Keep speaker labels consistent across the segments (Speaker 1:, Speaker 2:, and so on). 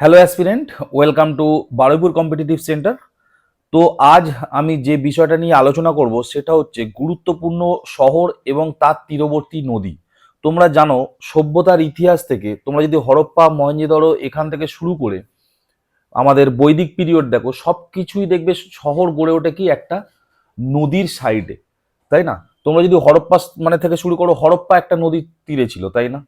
Speaker 1: Hello aspirant welcome to Baruipur competitive centre তো আজ আমি যে বিষয়টা নিয়ে আলোচনা করব, সেটা হচ্ছে গুরুত্বপূর্ণ শহর এবং তার তীরবর্তী নদী। তোমরা জানো, সভ্যতার ইতিহাস থেকে, তোমরা যদি হরপ্পা মহেঞ্জোদারো এখান থেকে শুরু করে আমাদের বৈদিক পিরিয়ড দেখো সব কিছুই দেখবে শহর গড়ে ওঠে কি একটা নদীর সাইডে তাই না? তোমরা যদি হরপ্পা মানে থেকে শুরু করো, হরপ্পা একটা নদীর তীরে ছিল, তাই না?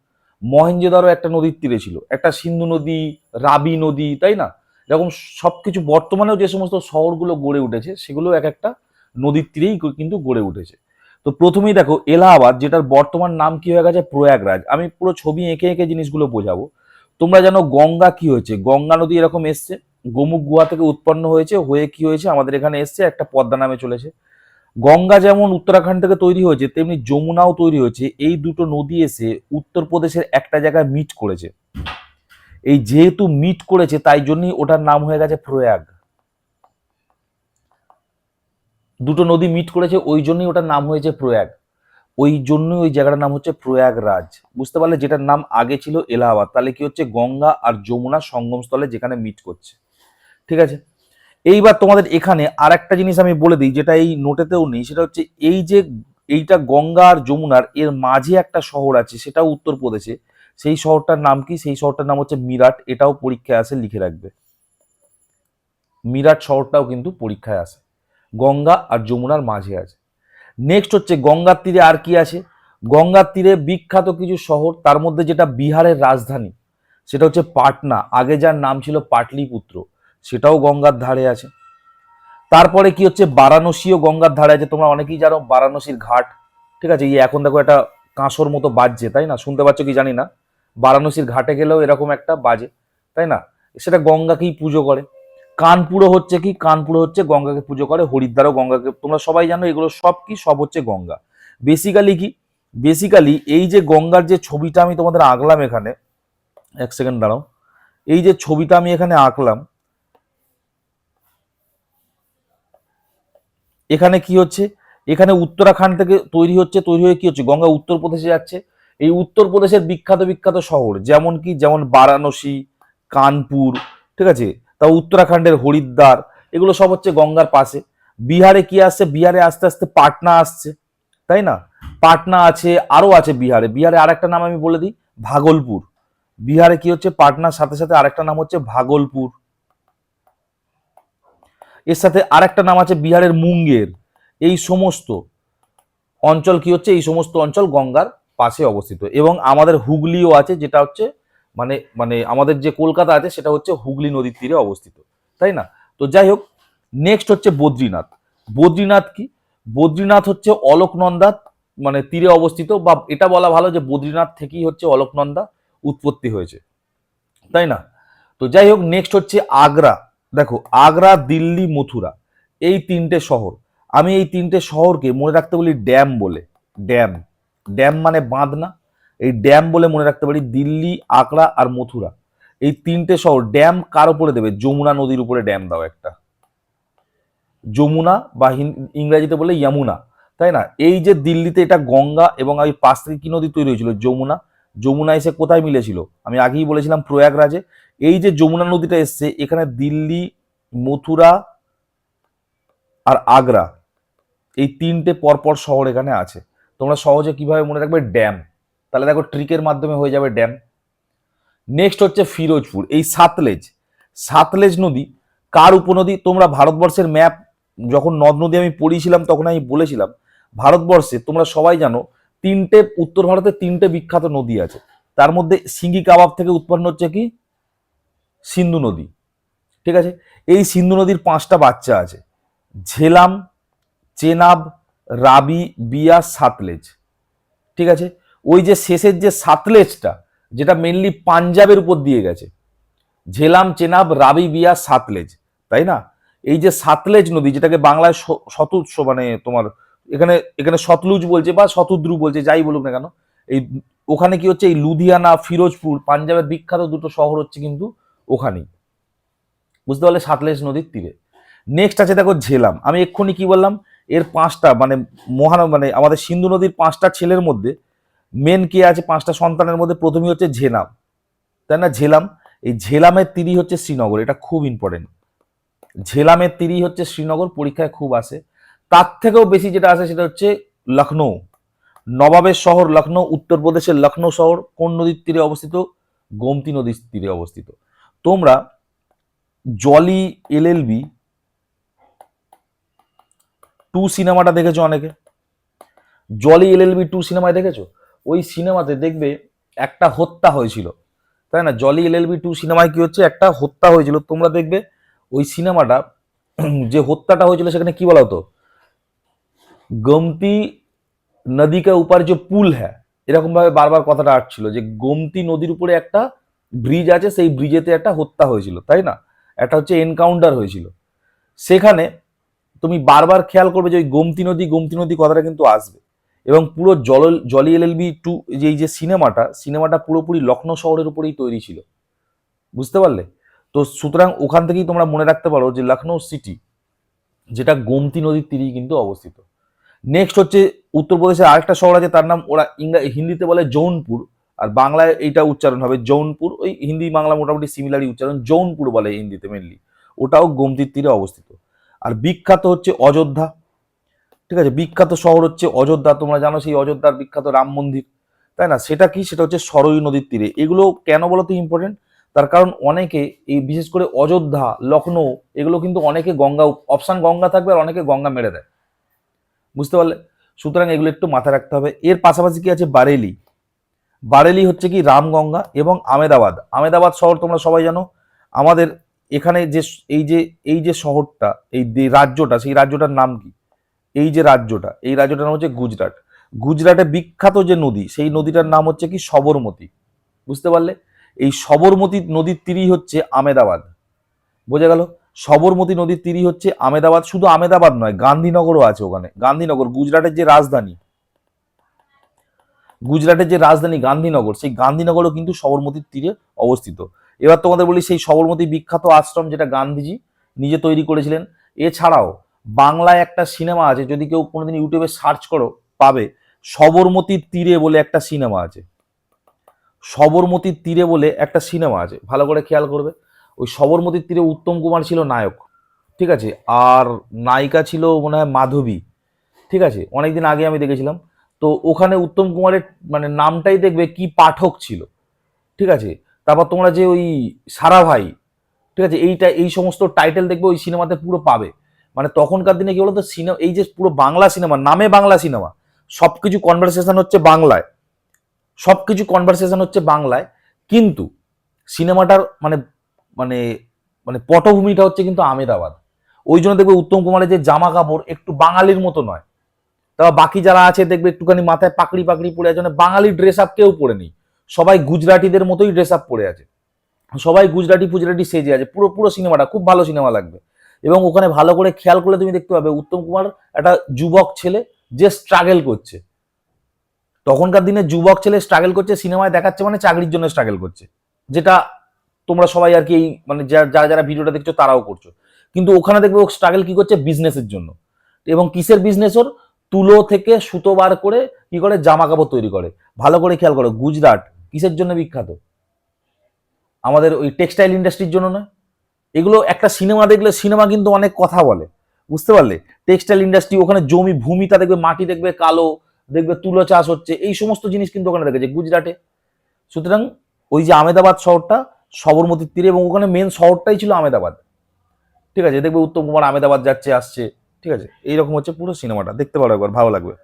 Speaker 1: মহেঞ্জোদারো একটা নদীর তীরে ছিল। একটা সিন্ধু নদী, রাবি নদী, তাই না? এরকম সবকিছু বর্তমানেও যে সমস্ত শহরগুলো গড়ে উঠেছে সেগুলো এক একটা নদীর তীরেই কিন্তু গড়ে উঠেছে। তো প্রথমেই দেখো, এলাহাবাদ, যেটার বর্তমান নাম কি হয়ে গেছে? প্রয়াগরাজ। আমি পুরো ছবি এঁকে এঁকে জিনিসগুলো বোঝাবো। তোমরা জানো গঙ্গা কি হয়েছে? গঙ্গা নদী এরকম এসছে, গোমুখ গুহা থেকে উৎপন্ন হয়েছে, হয়ে কি হয়েছে? আমাদের এখানে এসছে, একটা পদ্মা নামে চলেছে। গঙ্গা যেমন উত্তরাখণ্ড থেকে তৈরি হয়েছে, তেমনি যমুনাও তৈরি হয়েছে। এই দুটো নদী এসে উত্তরপ্রদেশের একটা জায়গায় মিট করেছে। এই যেহেতু মিট করেছে, তাই জন্যই ওটার নাম হয়ে গেছে প্রয়াগ। দুটো নদী মিট করেছে, ওই জন্যই ওটার নাম হয়েছে প্রয়াগ। ওই জন্যই ওই জায়গাটার নাম হচ্ছে প্রয়াগরাজ। বুঝতে পারলে যেটার নাম আগে ছিল এলাহাবাদ, তাহলে কি হচ্ছে? গঙ্গা আর যমুনা সঙ্গমস্থলে যেখানে মিট করছে। ঠিক আছে? এইবার তোমাদের এখানে আর একটা জিনিস আমি বলে দিই, যেটা এই নোটেতেও নেই, সেটা হচ্ছে এই যে এইটা গঙ্গা আর যমুনার, এর মাঝে একটা শহর আছে, সেটাও উত্তরপ্রদেশে। সেই শহরটার নাম কি? সেই শহরটার নাম হচ্ছে মিরাট, এটাও পরীক্ষায় আসে, লিখে রাখবে। মিরাট শহরটাও কিন্তু পরীক্ষায় আসে। গঙ্গা আর যমুনার মাঝে আছে। নেক্সট হচ্ছে গঙ্গার তীরে আর কি আছে? গঙ্গার তীরে বিখ্যাত কিছু শহর, তার মধ্যে যেটা বিহারের রাজধানী, সেটা হচ্ছে পাটনা। আগে যার নাম ছিল পাটলিপুত্র। সেটাও গঙ্গার ধারে আছে। তারপরে কি হচ্ছে? বারাণসীও গঙ্গার ধারে আছে। তোমরা অনেকেই জানো বারাণসীর ঘাট। ঠিক আছে? এই এখন দেখো একটা কাঁসর মতো বাজছে, তাই না? শুনতে পাচ্ছ কি জানি না। বারাণসীর ঘাটে গেলেও এরকম একটা বাজে, তাই না? সেটা গঙ্গাকেই পুজো করে। কানপুরও হচ্ছে কি? কানপুর হচ্ছে গঙ্গাকে পুজো করে। হরিদ্বারও গঙ্গাকে। তোমরা সবাই জানো এগুলো সব কি? সব হচ্ছে গঙ্গা। বেসিক্যালি কি? বেসিক্যালি এই যে গঙ্গার যে ছবিটা আমি তোমাদের আঁকলাম এখানে, এক সেকেন্ড দাঁড়াও। এই যে ছবিটা আমি এখানে আঁকলাম এখানে কি হচ্ছে? এখানে উত্তরাখণ্ড থেকে তৈরি হচ্ছে, তৈরি হয়ে কি হচ্ছে? গঙ্গা উত্তরপ্রদেশে যাচ্ছে। এই উত্তরপ্রদেশের বিখ্যাত বিখ্যাত শহর যেমন কি? যেমন বারাণসী, কানপুর, ঠিক আছে? তা উত্তরাখণ্ডের হরিদ্বার, এগুলো সব হচ্ছে গঙ্গার পাশে। বিহারে কি আসছে? বিহারে আস্তে আস্তে পাটনা আসছে, তাই না? পাটনা আছে, আরও আছে বিহারে। বিহারে আরেকটা নাম আমি বলে দিই, ভাগলপুর। বিহারে কি হচ্ছে? পাটনার সাথে সাথে আরেকটা নাম হচ্ছে ভাগলপুর। এর সাথে আরেকটা নাম আছে বিহারের মুঙ্গের। এই সমস্ত অঞ্চল কি হচ্ছে? এই সমস্ত অঞ্চল গঙ্গার পাশে অবস্থিত। এবং আমাদের হুগলিও আছে, যেটা হচ্ছে মানে মানে আমাদের যে কলকাতা আছে, সেটা হচ্ছে হুগলি নদীর তীরে অবস্থিত। তাই না? তো যাই হোক নেক্সট হচ্ছে বদ্রীনাথ। বদ্রীনাথ কি? বদ্রীনাথ হচ্ছে অলোকনন্দা মানে তীরে অবস্থিত বা এটা বলা ভালো যে বদ্রীনাথ থেকেই হচ্ছে অলোকনন্দা উৎপত্তি হয়েছে। তাই না? তো যাই হোক নেক্সট হচ্ছে আগ্রা। দেখো, আগ্রা, দিল্লি, মথুরা, এই তিনটে শহর। আমি এই তিনটে শহরকে মনে রাখতে বলি ড্যাম বলে। ড্যাম। ড্যাম মানে বাঁধ না। এই ড্যাম বলে মনে রাখতে পারি দিল্লি, আগ্রা আর মথুরা। এই তিনটে শহর, ড্যাম কার উপরে দেবে? যমুনা নদীর উপরে ড্যাম দাও একটা। যমুনা বা ইংরেজিতে বলে ইয়ামুনা তাই না? এই যে দিল্লিতে এটা গঙ্গা এবং ওই পাশ থেকে কি নদী তৈরি হয়েছিল? যমুনা। যমুনা এসে কোথায় মিলেছিল? আমি আগেই বলেছিলাম প্রয়াগরাজে। এই যে যমুনা নদীটা এসছে, এখানে দিল্লি, মথুরা আর আগ্রা, এই তিনটে পরপর শহর এখানে আছে। তোমরা সহজে কীভাবে মনে রাখবে? ড্যাম। তাহলে দেখো ট্রিকের মাধ্যমে হয়ে যাবে ড্যাম। নেক্সট হচ্ছে ফিরোজপুর, এই সাতলেজ। সাতলেজ নদী, কার উপনদী? তোমরা ভারতবর্ষের ম্যাপ যখন নদ নদী আমি পড়িয়েছিলাম, তখন আমি বলেছিলাম, ভারতবর্ষে তোমরা সবাই জানো, তিনটে, উত্তর ভারতে তিনটে বিখ্যাত নদী আছে। তার মধ্যে সিঙ্গি কাবাব থেকে উৎপন্ন হচ্ছে কি? সিন্ধু নদী, ঠিক আছে? এই সিন্ধু নদীর পাঁচটা বাচ্চা আছে। ঝেলাম, চেনাব, রাবি, বিয়া, সাতলেজ, ঠিক আছে? ওই যে শেষের যে সাতলেজটা, যেটা মেনলি পাঞ্জাবের উপর দিয়ে গেছে। ঝেলাম, চেনাব, রাবি, বিয়া, সাতলেজ, তাই না? এই যে সাতলেজ নদী, যেটাকে বাংলায় শতুৎস মানে তোমার, এখানে এখানে সতলুজ বলছে বা শতদ্রু বলছে, যাই বলুক না কেন, এই, ওখানে কি হচ্ছে? এই লুধিয়ানা, ফিরোজপুর, পাঞ্জাবের বিখ্যাত দুটো শহর হচ্ছে কিন্তু ওখানেই। বুঝতে পারলে সাতলেশ নদীর তীরে। নেক্সট আছে দেখো ঝেলাম। আমি এক্ষুনি কি বললাম? এর পাঁচটা মানে মহান মানে আমাদের সিন্ধু নদীর পাঁচটা ছেলের মধ্যে মেন কে আছে? পাঁচটা সন্তানের মধ্যে প্রথমেই হচ্ছে ঝেলাম। তাই না? ঝেলাম। এই ঝেলামের তীরই হচ্ছে শ্রীনগর। এটা খুব ইম্পর্টেন্ট ঝেলামের তীরই হচ্ছে শ্রীনগর, পরীক্ষায় খুব আসে। তার থেকেও বেশি যেটা আসে সেটা হচ্ছে লখনৌ নবাবের শহর লখনৌ উত্তরপ্রদেশের লখনৌ শহর কোন নদীর তীরে অবস্থিত? গোমতী নদীর তীরে অবস্থিত। তোমরা জলি এলএলবি টু সিনেমাটা দেখেছ অনেকে? জলি এলএলবি টু সিনেমায় দেখেছ? ওই সিনেমাতে দেখবে একটা হত্যা হয়েছিল। তাই না? জলি এলএলবি টু সিনেমায় কি হচ্ছে? একটা হত্যা হয়েছিল। তোমরা দেখবে ওই সিনেমাটা যে হত্যাটা হয়েছিল সেখানে কি বলা হতো গোমতি নদী কা উপর যে পুল হ্যাঁ। এরকম ভাবে বারবার কথাটা আসছিল যে গোমতি নদীর উপরে একটা ব্রিজ আছে, সেই ব্রিজেতে একটা হত্যা হয়েছিল, তাই না? একটা হচ্ছে এনকাউন্টার হয়েছিল। সেখানে তুমি বারবার খেয়াল করবে যে ওই গোমতি নদী গোমতি নদী কথাটা কিন্তু আসবে। এবং পুরো জল, জলি এল এলএলবি টু, যে, এই যে সিনেমাটা সিনেমাটা পুরোপুরি লখনৌ শহরের উপরেই তৈরি ছিল। বুঝতে পারলে? তো সুতরাং ওখান থেকেই তোমরা মনে রাখতে পারো যে লখনৌ সিটি, যেটা গোমতি নদীর তীরেই কিন্তু অবস্থিত। নেক্সট হচ্ছে উত্তরপ্রদেশের আরেকটা শহর আছে, তার নাম ওরা ইংরা, হিন্দিতে বলে জৌনপুর। আর বাংলায় এইটা উচ্চারণ হবে জৌনপুর, ওই হিন্দি বাংলা মোটামুটি সিমিলারই উচ্চারণ, জৌনপুর বলে হিন্দিতে মেনলি ওটাও গোমতির তীরে অবস্থিত। আর বিখ্যাত হচ্ছে অযোধ্যা, ঠিক আছে? বিখ্যাত শহর হচ্ছে অযোধ্যা, তোমরা জানো সেই অযোধ্যার বিখ্যাত রাম মন্দির, তাই না? সেটা কি? সেটা হচ্ছে সরয়ী নদীর তীরে। এগুলো কেন বলতো ইম্পর্টেন্ট তার কারণ অনেকে এই বিশেষ করে অযোধ্যা, লখনৌ, এগুলো কিন্তু অনেকে গঙ্গা অপশান গঙ্গা থাকবে আর অনেকে গঙ্গা মেরে দেয়। বুঝতে পারলে? সুতরাং এগুলো একটু মাথায় রাখতে হবে। এর পাশাপাশি কি আছে? বারেলি বারেলি হচ্ছে কি রামগঙ্গা এবং আমেদাবাদ। আমেদাবাদ শহর তোমরা সবাই জানো। আমাদের এখানে যে এই যে এই যে শহরটা, এই রাজ্যটা, সেই রাজ্যটার নাম কি? এই যে রাজ্যটা, এই রাজ্যটার নাম হচ্ছে গুজরাট। গুজরাটে বিখ্যাত যে নদী, সেই নদীটার নাম হচ্ছে কি সবরমতী। বুঝতে পারলে? এই সবরমতী নদীর তীরই হচ্ছে আমেদাবাদ। বোঝা গেল? সবরমতী নদীর তীরই হচ্ছে আমেদাবাদ। শুধু আমেদাবাদ নয়, গান্ধীনগরও আছে ওখানে। গান্ধীনগর, গুজরাটের যে রাজধানী গুজরাটের যে রাজধানী গান্ধীনগর, সেই গান্ধীনগরও কিন্তু সবরমতীর তীরে অবস্থিত। এবার তোমাদের বলি, সেই সবরমতী বিখ্যাত আশ্রম যেটা গান্ধীজি নিজে তৈরি করেছিলেন, এছাড়াও বাংলায় একটা সিনেমা আছে, যদি কেউ কোনোদিন ইউটিউবে সার্চ করো, পাবে সবরমতীর তীরে বলে একটা সিনেমা আছে। সবরমতীর তীরে বলে একটা সিনেমা আছে, ভালো করে খেয়াল করবে। ওই সবরমতীর তীরে উত্তম কুমার ছিল নায়ক, ঠিক আছে? আর নায়িকা ছিল মনে হয় মাধবী, ঠিক আছে? অনেকদিন আগে আমি দেখেছিলাম। তো ওখানে উত্তম কুমারের মানে নামটাই দেখবে কি পাঠক ছিল। ঠিক আছে? তারপর তোমরা যে ওই সারা ভাই, ঠিক আছে? এইটা, এই সমস্ত টাইটেল দেখবে ওই সিনেমাতে পুরো পাবে। মানে তখনকার দিনে কি বলতো সিনেমা এই যে পুরো বাংলা সিনেমা নামে বাংলা সিনেমা সব কিছু কনভারসেশন হচ্ছে বাংলায়। সব কিছু কনভারসেশন হচ্ছে বাংলায়। কিন্তু সিনেমাটার মানে মানে মানে পটভূমিটা হচ্ছে কিন্তু আমেদাবাদ। ওই জন্য দেখবে উত্তম কুমারের যে জামা কাপড় একটু বাঙালির মতো নয়। তারপর বাকি যারা আছে দেখবে একটুখানি মাথায় পাকড়ি পাকড়ি পরে আছে। মানে বাঙালি ড্রেস আপ কেউ পরে নেই। সবাই গুজরাটিদের মতোই ড্রেস আপ পরে আছে। সবাই গুজরাটি ফুজরাটি সেজে আছে। পুরো পুরো সিনেমাটা, খুব ভালো সিনেমা লাগবে। এবং ওখানে ভালো করে খেয়াল করলে তুমি দেখতে পাবে, উত্তম কুমার একটা যুবক ছেলে যে স্ট্রাগল করছে। তখনকার দিনে যুবক ছেলে স্ট্রাগল করছে, সিনেমায় দেখাচ্ছে মানে চাকরির জন্য স্ট্রাগল করছে। যেটা তোমরা সবাই আর কি এই মানে যারা যারা ভিডিওটা দেখছ তারাও করছ। কিন্তু ওখানে দেখবে ও স্ট্রাগল কি করছে? বিজনেসের জন্য। এবং কিসের বিজনেস ওর? তুলো থেকে সুতো বার করে কি করে? জামা কাপড় তৈরি করে। ভালো করে খেয়াল করো, গুজরাট কিসের জন্য বিখ্যাত? আমাদের ওই টেক্সটাইল ইন্ডাস্ট্রির জন্য নয়। এগুলো একটা সিনেমা দেখলে সিনেমা কিন্তু অনেক কথা বলে। বুঝতে পারলে? টেক্সটাইল ইন্ডাস্ট্রি ওখানে জমি ভূমিটা দেখবে মাটি দেখবে কালো, দেখবে তুলো চাষ হচ্ছে, এই সমস্ত জিনিস কিন্তু ওখানে দেখেছে গুজরাটে। সুতরাং ওই যে আমেদাবাদ শহরটা সবরমতীর তীরে এবং ওখানে মেন শহরটাই ছিল আমেদাবাদ। ঠিক আছে? দেখবে উত্তম কুমার আমেদাবাদ যাচ্ছে, আসছে। ঠিক আছে? এইরকম হচ্ছে পুরো সিনেমাটা। দেখতে পারো একবার, ভালো লাগবে।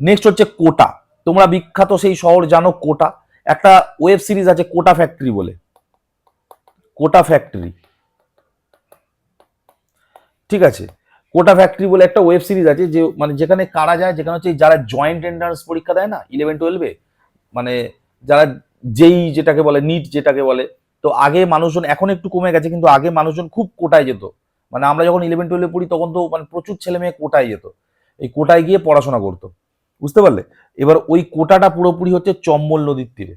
Speaker 1: নেক্সট হচ্ছে কোটা। তোমরা বিখ্যাত সেই শহর জানো কোটা। একটা ওয়েব সিরিজ আছে কোটা ফ্যাক্টরি বলে। কোটা ফ্যাক্টরি ঠিক আছে? কোটা ফ্যাক্টরি বলে একটা ওয়েব সিরিজ আছে যে মানে যেখানে কারা যায়, যেখানে হচ্ছে যারা জয়েন্ট এন্ট্রান্স পরীক্ষা দেয় না ইলেভেন টুয়েলভে মানে যারা যেই যেটাকে বলে নিট যেটাকে বলে, তো আগে মানুষজন, এখন একটু কমে গেছে, কিন্তু আগে মানুষজন খুব কোটায় যেত। মানে আমরা যখন ইলেভেন টুয়েলভে পড়ি, তখন তো মানে প্রচুর ছেলে মেয়ে কোটায় যেত। এই কোটায় গিয়ে পড়াশোনা করতো। বুঝতে পারলে? এবার ওই কোটাটা পুরোপুরি হচ্ছে চম্বল নদীর তীরে।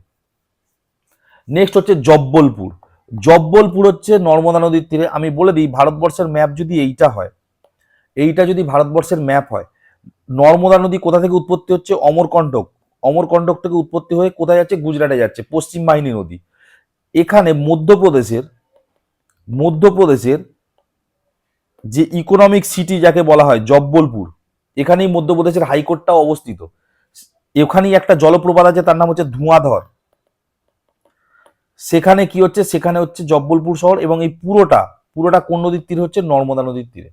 Speaker 1: নেক্সট হচ্ছে জব্বলপুর। জব্বলপুর হচ্ছে নর্মদা নদীর তীরে। আমি বলে দিই, ভারতবর্ষের ম্যাপ যদি এইটা হয়, এইটা যদি ভারতবর্ষের ম্যাপ হয়, নর্মদা নদী কোথা থেকে উৎপত্তি হচ্ছে? অমরকণ্টক অমরকণ্টক থেকে উৎপত্তি হয়ে কোথায় যাচ্ছে? গুজরাটে যাচ্ছে। পশ্চিম বাহিনী নদী। এখানে মধ্যপ্রদেশের মধ্যপ্রদেশের যে ইকোনমিক সিটি যাকে বলা হয়, জব্বলপুর, এখানেই মধ্যপ্রদেশের হাইকোর্টটাও অবস্থিত। এখানেই একটা জলপ্রপাত আছে, তার নাম হচ্ছে ধোঁয়াধর। সেখানে কি হচ্ছে? সেখানে হচ্ছে জব্বলপুর শহর এবং এই পুরোটা পুরোটা কোন নদীর তীরে হচ্ছে? নর্মদা নদীর তীরে।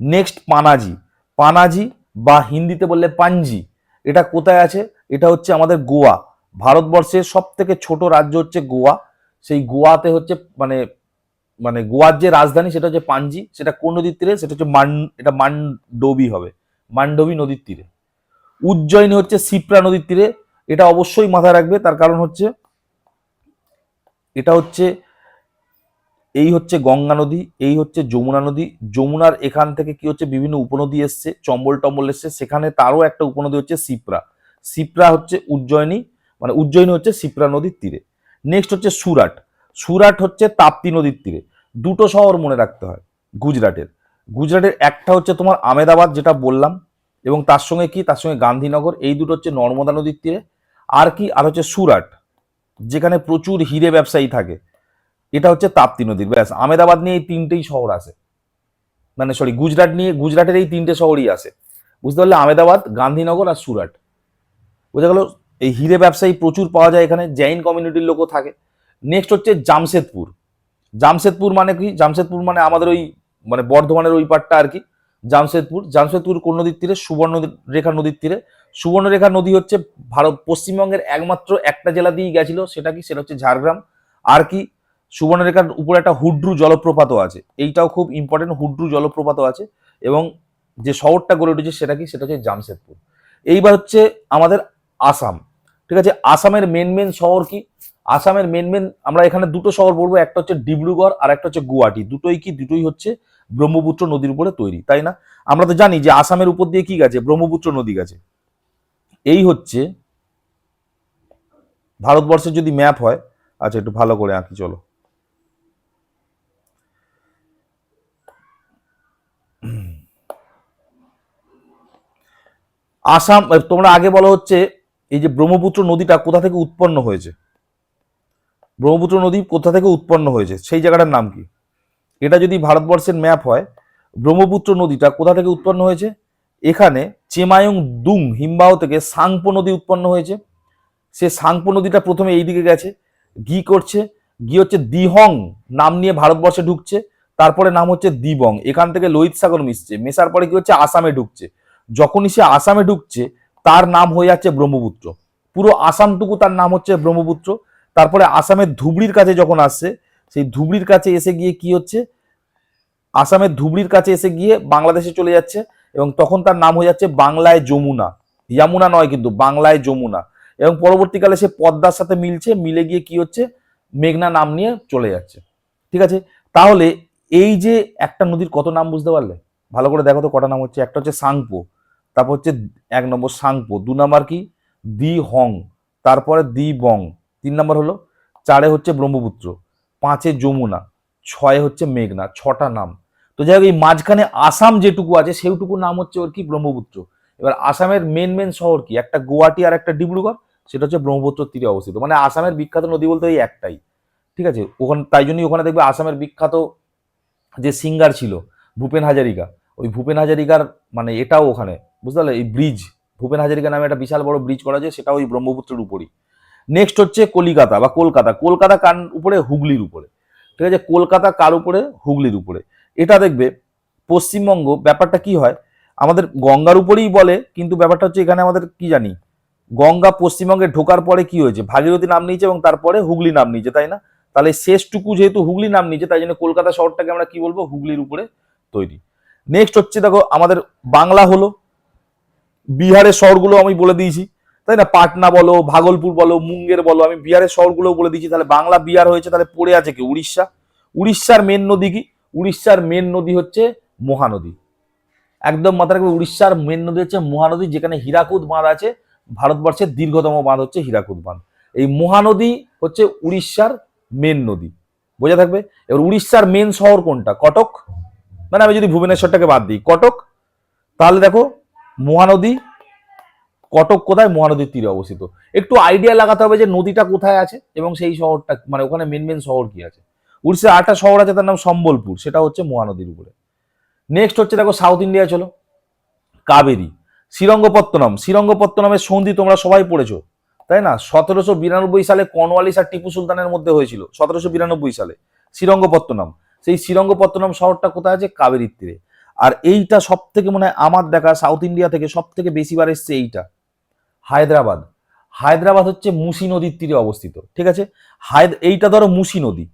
Speaker 1: নেক্সট পানাজি। পানাজি বা হিন্দিতে বললে পাঞ্জি। এটা কোথায় আছে? এটা হচ্ছে আমাদের গোয়া। ভারতবর্ষের সব থেকে ছোট রাজ্য হচ্ছে গোয়া। সেই গোয়াতে হচ্ছে মানে মানে গোয়ার যে রাজধানী, সেটা হচ্ছে পাঞ্জি সেটা কোন নদীর তীরে? সেটা হচ্ছে মান, এটা মান্ডবি হবে, মান্ডবী নদীর তীরে। উজ্জয়িনী হচ্ছে সিপ্রা নদীর তীরে, এটা অবশ্যই মাথায় রাখবে, তার কারণ হচ্ছে, এটা হচ্ছে, এই হচ্ছে গঙ্গা নদী, এই হচ্ছে যমুনা নদী, যমুনার এখান থেকে কি হচ্ছে, বিভিন্ন উপনদী এসছে, চম্বল টম্বল এসছে, সেখানে তারও একটা উপনদী হচ্ছে সিপ্রা সিপ্রা হচ্ছে উজ্জয়িনী মানে উজ্জয়িনী হচ্ছে সিপ্রা নদীর তীরে। নেক্সট হচ্ছে সুরাট সুরাট হচ্ছে তাপ্তি নদীর তীরে। দুটো শহর মনে রাখতে হয়, গুজরাটের। গুজরাটের একটা হচ্ছে তোমার আমেদাবাদ, যেটা বললাম, এবং তার সঙ্গে কি? তার সঙ্গে গান্ধীনগর, এই দুটো হচ্ছে নর্মদা নদীর তীরে। আর কি? আর হচ্ছে সুরাট, যেখানে প্রচুর হিরে ব্যবসায়ী থাকে। এটা হচ্ছে তাপ্তি নদীর, ব্যাস। আমেদাবাদ নিয়ে এই তিনটেই শহর আছে। মানে সরি গুজরাট নিয়ে, গুজরাটের এই তিনটে শহরই আছে। বুঝতে পারলে আমেদাবাদ, গান্ধীনগর আর সুরাট। বোঝা গেল? এই হিরে ব্যবসায়ী প্রচুর পাওয়া যায় এখানে, জৈন কমিউনিটির লোকও থাকে। নেক্সট হচ্ছে জামশেদপুর। জামশেদপুর মানে কি? জামশেদপুর মানে আমাদের ওই মানে বর্ধমানের ওই পাটটা আর কি। জামশেদপুর জামশেদপুর কোন নদীর তীরে? সুবর্ণ রেখা নদীর তীরে। সুবর্ণরেখা নদী হচ্ছে ভারত, পশ্চিমবঙ্গের একমাত্র একটা জেলা দিয়েই গেছিল, সেটা কি? সেটা হচ্ছে ঝাড়গ্রাম। আর কি সুবর্ণরেখার উপরে একটা হুড্রু জলপ্রপাতও আছে। এইটাও খুব ইম্পর্টেন্ট হুড্রু জলপ্রপাতও আছে। এবং যে শহরটা গড়ে উঠেছে সেটা কি? সেটা হচ্ছে জামশেদপুর। এইবার হচ্ছে আমাদের আসাম। ঠিক আছে? আসামের মেন মেন শহর কি? আসামের মেন মেন আমরা এখানে দুটো শহর বলব, একটা হচ্ছে ডিব্রুগড় আর একটা হচ্ছে গুয়াহাটি। দুটোই কি? দুটোই হচ্ছে ব্রহ্মপুত্র নদীর উপরে তৈরি, তাই না? আমরা তো জানি যে আসামের উপর দিয়ে কি গেছে? ব্রহ্মপুত্র নদী গেছে। এই হচ্ছে ভারতবর্ষের যদি ম্যাপ হয় আচ্ছা একটু ভালো করে আঁকি, চলো। আসাম তোমরা আগে বলা হচ্ছে, এই যে ব্রহ্মপুত্র নদীটা কোথা থেকে উৎপন্ন হয়েছে? ব্রহ্মপুত্র নদী কোথা থেকে উৎপন্ন হয়েছে? সেই জায়গাটার নাম কি? এটা যদি ভারতবর্ষের ম্যাপ হয়, ব্রহ্মপুত্র নদীটা কোথা থেকে উৎপন্ন হয়েছে? এখানে চেমায়ং দুং হিমবাহ থেকে সাংপো নদী উৎপন্ন হয়েছে। সে সাংপো নদীটা প্রথমে এই দিকে গেছে গি করছে গি হচ্ছে দিহং নাম নিয়ে ভারতবর্ষে ঢুকছে, তারপরে নাম হচ্ছে দিবং। এখান থেকে লোহিত সাগর মিশছে, মেশার পরে কি হচ্ছে? আসামে ঢুকছে। যখনই সে আসামে ঢুকছে, তার নাম হয়ে যাচ্ছে ব্রহ্মপুত্র। পুরো আসামটুকু তার নাম হচ্ছে ব্রহ্মপুত্র। তারপরে আসামের ধুবড়ির কাছে যখন আসছে, সেই ধুবড়ির কাছে এসে গিয়ে কি হচ্ছে? আসামের ধুবড়ির কাছে এসে গিয়ে বাংলাদেশে চলে যাচ্ছে এবং তখন তার নাম হয়ে যাচ্ছে বাংলায় যমুনা। ইয়ামুনা নয় কিন্তু, বাংলায় যমুনা। এবং পরবর্তীকালে সে পদ্মার সাথে মিলছে, মিলে গিয়ে কি হচ্ছে? মেঘনা নাম নিয়ে চলে যাচ্ছে। ঠিক আছে? তাহলে এই যে একটা নদীর কত নাম বুঝতে পারলে? ভালো করে দেখো তো কটা নাম হচ্ছে। একটা হচ্ছে সাংপো, তারপর হচ্ছে এক নম্বর সাংপো, দু নম্বর কি? দি হং তারপরে দি বং তিন নম্বর হলো, চারে হচ্ছে ব্রহ্মপুত্র, পাঁচে যমুনা, ছয়ে হচ্ছে মেঘনা, ছটা নাম। তো যাই হোক, এই মাঝখানে আসাম যেটুকু আছে, সেইটুকু নাম হচ্ছে ওর কি? ব্রহ্মপুত্র। এবার আসামের মেন মেন শহর কি? একটা গুয়াহাটি আর একটা ডিব্রুগড়, সেটা হচ্ছে ব্রহ্মপুত্র তীরে অবস্থিত। মানে আসামের বিখ্যাত নদী বলতে ওই একটাই। ঠিক আছে? ওখানে, তাই জন্যই ওখানে দেখবে আসামের বিখ্যাত যে সিঙ্গার ছিল, ভূপেন হাজারিকা। ওই ভূপেন হাজারিকার মানে এটাও ওখানে। বুঝতে পারলে? এই ব্রিজ, ভূপেন হাজারিকা নামে একটা বিশাল বড় ব্রিজ করা যায় সেটা ওই ব্রহ্মপুত্রের উপরই। নেক্সট হচ্ছে কলিকাতা বা কলকাতা। কলকাতা কার উপরে? হুগলির উপরে। ঠিক আছে? কলকাতা কার উপরে? হুগলির উপরে। এটা দেখবে পশ্চিমবঙ্গ, ব্যাপারটা কি হয়? আমাদের গঙ্গার উপরেই বলে, কিন্তু ব্যাপারটা হচ্ছে এখানে আমাদের কি জানি? গঙ্গা পশ্চিমবঙ্গে ঢোকার পরে কি হয়েছে? ভাগীরথী নাম নিয়েছে এবং তারপরে হুগলি নাম নিয়েছে, তাই না? তাহলে শেষটুকু যেহেতু হুগলি নাম নিয়েছে, তাই জন্য কলকাতা শহরটাকে আমরা কি বলব? হুগলির উপরে তৈরি। নেক্সট হচ্ছে দেখো, আমাদের বাংলা হলো। বিহারের শহরগুলো আমি বলে দিয়েছি। তাই না? পাটনা বলো, ভাগলপুর বলো, মুঙ্গের বলো, আমি বিহারের শহরগুলো বলে দিচ্ছি। তাহলে বাংলা, বিহার হয়েছে, তাহলে পড়ে আছে কি? উড়িষ্যা। উড়িষ্যার মেন নদী কি? উড়িষ্যার মেন নদী হচ্ছে মহানদী। একদম মাথা রাখবে, উড়িষ্যার মেন নদী হচ্ছে মহানদী, যেখানে হীরাকুদ বাঁধ আছে। ভারতবর্ষের দীর্ঘতম বাঁধ হচ্ছে হীরাকুদ বাঁধ। এই মহানদী হচ্ছে উড়িষ্যার মেন নদী। বোঝা থাকবে? এবার উড়িষ্যার মেন শহর কোনটা? কটক? মানে আমি যদি ভুবনেশ্বরটাকে বাদ দিই, কটক, তাহলে দেখো মহানদী কটক কোথায় মহানদীর তীরে অবস্থিত। একটু আইডিয়া লাগাতে হবে যে নদীটা কোথায় আছে এবং সেই শহরটা মানে ওখানে মেন মেন শহর কি আছে। উড়িষ্যার আটটা শহর আছে তার নাম সম্বলপুর, সেটা হচ্ছে মহানদীর উপরে। নেক্সট হচ্ছে দেখো সাউথ ইন্ডিয়া চলো। কাবেরী। শ্রীরঙ্গপত্তনম। শ্রীরঙ্গপত্তনমের সন্ধি তোমরা সবাই পড়েছো, তাই না? সতেরোশো বিরানব্বই সালে কর্নওয়ালিস আর টিপু সুলতানের মধ্যে হয়েছিল, সতেরোশো বিরানব্বই সালে। শ্রীরঙ্গপত্তনম। সেই শ্রীরঙ্গপত্তনম শহরটা কোথায় আছে? কাবেরীর তীরে। আর এইটা সব থেকে মনে হয় আমার দেখা সাউথ ইন্ডিয়া থেকে সব থেকে বেশিবার এসছে এইটা। হায়দ্রাবাদ। হায়দ্রাবাদ হচ্ছে মুসি নদীর তীরে অবস্থিত, ঠিক আছে? হায়দ, এইটা ধরো মুসি নদী।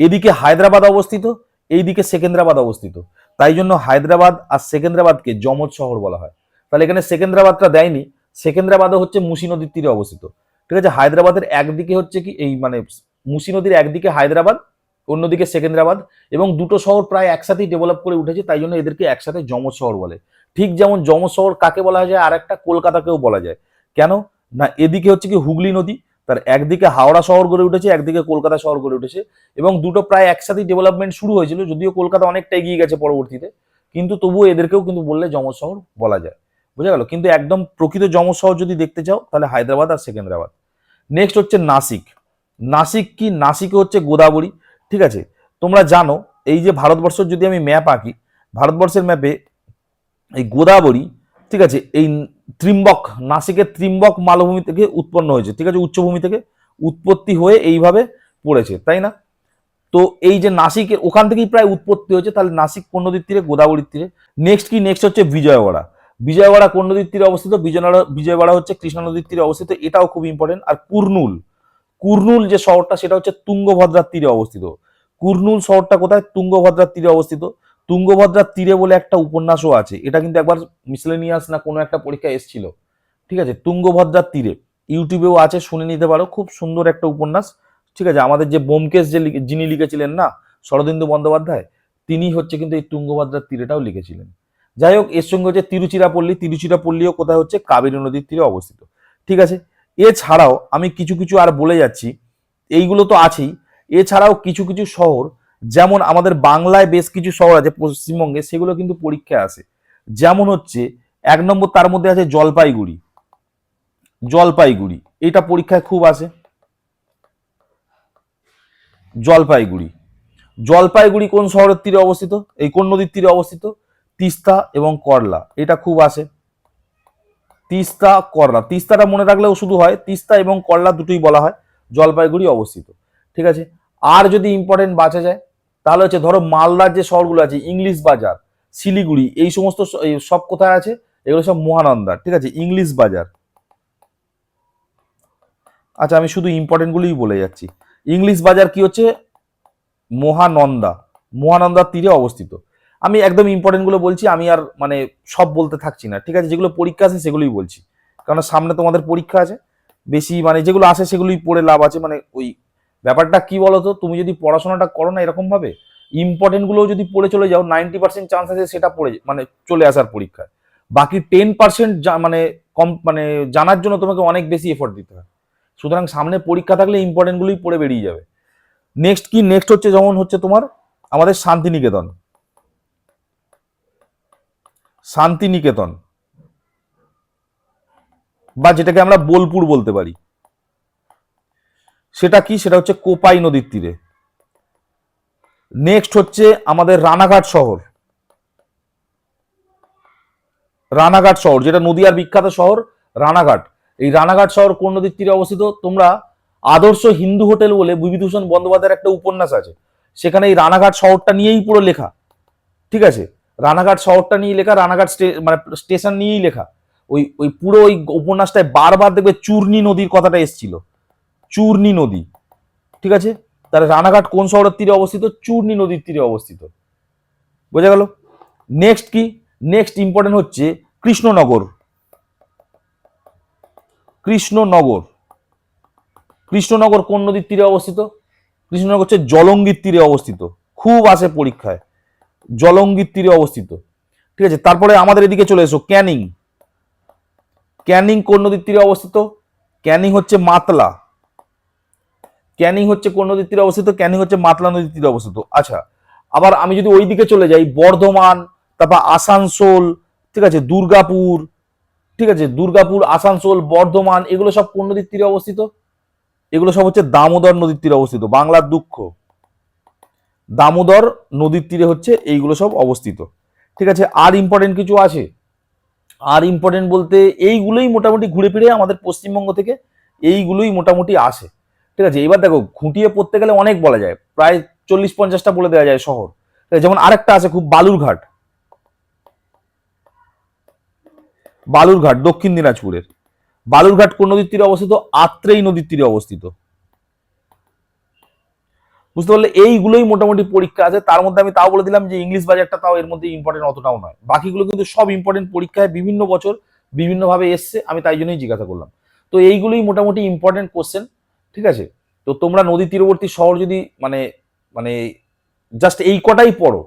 Speaker 1: এদিকে হায়দ্রাবাদ অবস্থিত, এইদিকে সেকেন্দ্রাবাদ অবস্থিত। তাই জন্য হায়দ্রাবাদ আর সেকেন্দ্রাবাদকে যমজ শহর বলা হয়। তাহলে এখানে সেকেন্দ্রাবাদটা দেয়নি, সেকেন্দ্রাবাদও হচ্ছে মুসি নদীর তীরে অবস্থিত। ঠিক আছে? হায়দ্রাবাদের একদিকে হচ্ছে কি, এই মানে মুসি নদীর একদিকে হায়দ্রাবাদ, অন্যদিকে সেকেন্দ্রাবাদ এবং দুটো শহর প্রায় একসাথেই ডেভেলপ করে উঠেছে, তাই জন্য এদেরকে একসাথে যমজ শহর বলে। ঠিক যেমন যমজ শহর কাকে বলা যায় আর একটা কলকাতাকেও বলা যায়। কেন? না, এদিকে হচ্ছে কি হুগলি নদী, তার একদিকে হাওড়া শহর গড়ে উঠেছে, একদিকে কলকাতা শহর গড়ে উঠেছে, এবং দুটো প্রায় একসাথেই ডেভেলপমেন্ট শুরু হয়েছিল, যদিও কলকাতা অনেকটা এগিয়ে গেছে পরবর্তীতে, কিন্তু তবুও এদেরকেও কিন্তু বললে শহর বলা যায়। বুঝা গেল? কিন্তু একদম প্রকৃত শহর যদি দেখতে চাও, তাহলে হায়দ্রাবাদ আর সেকেন্দ্রাবাদ। নেক্সট হচ্ছে নাসিক। নাসিক কি? নাসিকে হচ্ছে গোদাবরী, ঠিক আছে? তোমরা জানো, এই যে ভারতবর্ষের যদি আমি ম্যাপ আঁকি, ভারতবর্ষের ম্যাপে এই গোদাবরী, ঠিক আছে, এই ত্রিম্বক, নাসিকের ত্রিম্বক মালভূমি থেকে উৎপন্ন হয়েছে, ঠিক আছে, উচ্চভূমি থেকে উৎপত্তি হয়ে এইভাবে পড়েছে, তাই না? তো এই যে নাসিকের ওখান থেকেই প্রায় উৎপত্তি হয়েছে, তাহলে নাসিক কোন নদীর তীরে, গোদাবরীর তীরে? নেক্সট কি? নেক্সট হচ্ছে বিজয়ওয়াড়া। বিজয়ওয়াড়া কোন নদীর তীরে অবস্থিত? বিজয়ওয়াড়া বিজয়ওয়াড়া হচ্ছে কৃষ্ণা নদীর তীরে অবস্থিত, এটাও খুব ইম্পর্টেন্ট আর কুর্নুল। কুর্নুল যে শহরটা, সেটা হচ্ছে তুঙ্গভদ্রার তীরে অবস্থিত। কুর্নুল শহরটা কোথায়? তুঙ্গভদ্রার তীরে অবস্থিত। তুঙ্গভদ্রার তীরে বলে একটা উপন্যাসও আছে। এটা কিন্তু একবার মিসলেনিয়াস না কোনো একটা পরীক্ষা এসেছিল। ঠিক আছে? তুঙ্গভদ্রার তীরে। ইউটিউবেও আছে, শুনে নিতে পারো। খুব সুন্দর একটা উপন্যাস। ঠিক আছে? আমাদের যে বোমকেশ যে যিনি লিখেছিলেন না, শরদিন্দু বন্দ্যোপাধ্যায়, তিনি হচ্ছে কিন্তু এই তুঙ্গভদ্রার তীরেটাও লিখেছিলেন। যাই হোক, এর সঙ্গে হচ্ছে তিরুচিরাপল্লী। তিরুচিরাপল্লীও কোথায় হচ্ছে? কাবেরী নদীর তীরে অবস্থিত। ঠিক আছে? এছাড়াও আমি কিছু কিছু আর বলে যাচ্ছি। এইগুলো তো আছেই। এছাড়াও কিছু কিছু শহর যেমন আমাদের বাংলায় বেশ কিছু শহর আছে, পশ্চিমবঙ্গে সেগুলো কিন্তু পরীক্ষায় আসে যেমন হচ্ছে, এক নম্বর তার মধ্যে আছে জলপাইগুড়ি। জলপাইগুড়ি, এটা পরীক্ষায় খুব আসে। জলপাইগুড়ি। জলপাইগুড়ি কোন শহরের তীরে অবস্থিত? এই কোন নদীর তীরে অবস্থিত? তিস্তা এবং করলা, এটা খুব আসে। তিস্তা, করলা, তিস্তাটা মনে রাখলেও শুধু হয়, তিস্তা এবং করলা দুটোই বলা হয়, জলপাইগুড়ি অবস্থিত। ঠিক আছে? আর যদি ইম্পর্টেন্ট বাঁচা যায় তাহলে হচ্ছে ধরো মালদার যে শহরগুলো আছে, ইংলিশ বাজার, শিলিগুড়ি, এই সমস্ত সব কোথায় আছে? এগুলো সব মহানন্দা, ঠিক আছে? ইংলিশ বাজার। আচ্ছা আমি শুধু ইম্পর্টেন্টগুলোই বলে যাচ্ছি। ইংলিশ বাজার কি হচ্ছে? মহানন্দা মহানন্দার তীরে অবস্থিত। আমি একদম ইম্পর্টেন্টগুলো বলছি, আমি আর মানে সব বলতে থাকছি না, ঠিক আছে? যেগুলো পরীক্ষা আছে, সেগুলোই বলছি। কারণ সামনে তোমাদের পরীক্ষা আছে, বেশি মানে যেগুলো আসে, সেগুলোই পড়ে লাভ আছে মানে ওই ব্যাপারটা কি বলতো? তুমি যদি পড়াশোনাটা করো না এরকম ভাবে ইম্পর্টেন্টগুলো যদি পড়ে চলে যাও নাইনটি পার্সেন্ট চান্স আছে সেটা পড়ে মানে চলে আসার পরীক্ষায়। বাকি টেন পার্সেন্ট মানে কম মানে জানার জন্য তোমাকে অনেক বেশি এফোর্ট দিতে হয়। সুতরাং সামনে পরীক্ষা থাকলে ইম্পর্টেন্ট গুলোই পড়ে বেরিয়ে যাবে। নেক্সট কি? নেক্সট হচ্ছে যেমন হচ্ছে তোমার, আমাদের শান্তিনিকেতন। শান্তিনিকেতন। বা যেটাকে আমরা বোলপুর বলতে পারি। সেটা কি? সেটা হচ্ছে কোপাই নদীর তীরে। নেক্সট হচ্ছে আমাদের রানাঘাট শহর। রানাঘাট শহর, যেটা নদীয়ার বিখ্যাত শহর রানাঘাট। এই রানাঘাট শহর কোন নদীর তীরে অবস্থিত? তোমরা আদর্শ হিন্দু হোটেল বলে বিভূতিভূষণ বন্দ্যোপাধ্যায়ের একটা উপন্যাস আছে। সেখানে এই রানাঘাট শহরটা নিয়েই পুরো লেখা। ঠিক আছে? রানাঘাট শহরটা নিয়ে লেখা, রানাঘাট মানে স্টেশন নিয়েই লেখা। ওই ওই পুরো ওই উপন্যাসটায় বারবার দেখবে চূর্ণী নদীর কথাটা এসেছিল। চূর্ণী নদী। ঠিক আছে? তাহলে রানাঘাট কোন শহরের তীরে অবস্থিত? চূর্ণী নদীর তীরে অবস্থিত। বোঝা গেল? নেক্সট কি? নেক্সট ইম্পর্টেন্ট হচ্ছে কৃষ্ণনগর। কৃষ্ণনগর। কৃষ্ণনগর কোন নদীর তীরে অবস্থিত? কৃষ্ণনগর হচ্ছে জলঙ্গির তীরে অবস্থিত। খুব আসে পরীক্ষায়। জলঙ্গির তীরে অবস্থিত। ঠিক আছে? তারপরে আমাদের এদিকে চলে এসো, ক্যানিং। ক্যানিং কোন নদীর তীরে অবস্থিত? ক্যানিং হচ্ছে মাতলা। ক্যানিং হচ্ছে কোন নদীর তীরে অবস্থিত, ক্যানিং হচ্ছে মাতলা নদীর তীরে অবস্থিত। আচ্ছা আবার আমি যদি ওই দিকে চলে যাই, বর্ধমান, তারপর আসানসোল, ঠিক আছে, দুর্গাপুর, ঠিক আছে, দুর্গাপুর, আসানসোল, বর্ধমান, এগুলো সব কোন নদীর তীরে অবস্থিত? এগুলো সব হচ্ছে দামোদর নদীর তীরে অবস্থিত, বাংলার দুঃখ। দামোদর নদীর তীরে হচ্ছে এইগুলো সব অবস্থিত। ঠিক আছে, আর ইম্পর্টেন্ট কিছু আছে? আর ইম্পর্টেন্ট বলতে এইগুলোই মোটামুটি ঘুরে ফিরে আমাদের পশ্চিমবঙ্গ থেকে, এইগুলোই মোটামুটি আসে। ঠিক আছে? এবার দেখো, খুঁটিয়ে পড়তে গেলে অনেক বলা যায়। প্রায় চল্লিশ পঞ্চাশটা বলে দেওয়া যায় শহর। যেমন আরেকটা আছে খুব বালুরঘাট বালুরঘাট দক্ষিণ দিনাজপুরের। বালুরঘাট কোন নদীর তীরে অবস্থিত? আত্রেই নদীর তীরে অবস্থিত। বুঝতে পারলে? এইগুলোই মোটামুটি পরীক্ষা আছে। তার মধ্যে আমি তাও বলে দিলাম যে ইংলিশ বাজারটা তাও এর মধ্যে ইম্পর্টেন্ট অতটাও নয়। বাকিগুলো কিন্তু সব ইম্পর্টেন্ট পরীক্ষায় বিভিন্ন বছর বিভিন্নভাবে এসছে। আমি তাই জন্যই জিজ্ঞাসা করলাম। তো এইগুলোই মোটামুটি ইম্পর্টেন্ট কোশ্চেন ঠিক আছে? তো তোমরা নদী তীরবর্তী শহর যদি মানে মানে জাস্ট এই কটাই পড়ো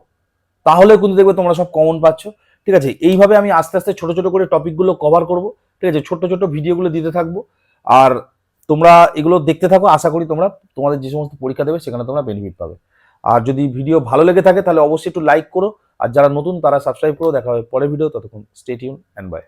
Speaker 1: তাহলে কিন্তু দেখবে তোমরা সব কমন পাচ্ছ। ঠিক আছে? এইভাবে আমি আস্তে আস্তে ছোট ছোট করে টপিকগুলো কভার করব। ঠিক আছে? ছোট ছোট ভিডিওগুলো দিতে থাকব। আর তোমরা এগুলো দেখতে থাকো। আশা করি তোমরা, তোমাদের যে সমস্ত পরীক্ষা দেবে, সেখানে তোমরা বেনিফিট পাবে। আর যদি ভিডিও ভালো লেগে থাকে, তাহলে অবশ্যই একটু লাইক করো। আর যারা নতুন, তারা সাবস্ক্রাইব করো। দেখা হবে পরের ভিডিও ততক্ষণ স্টে টিউন অ্যান্ড বাই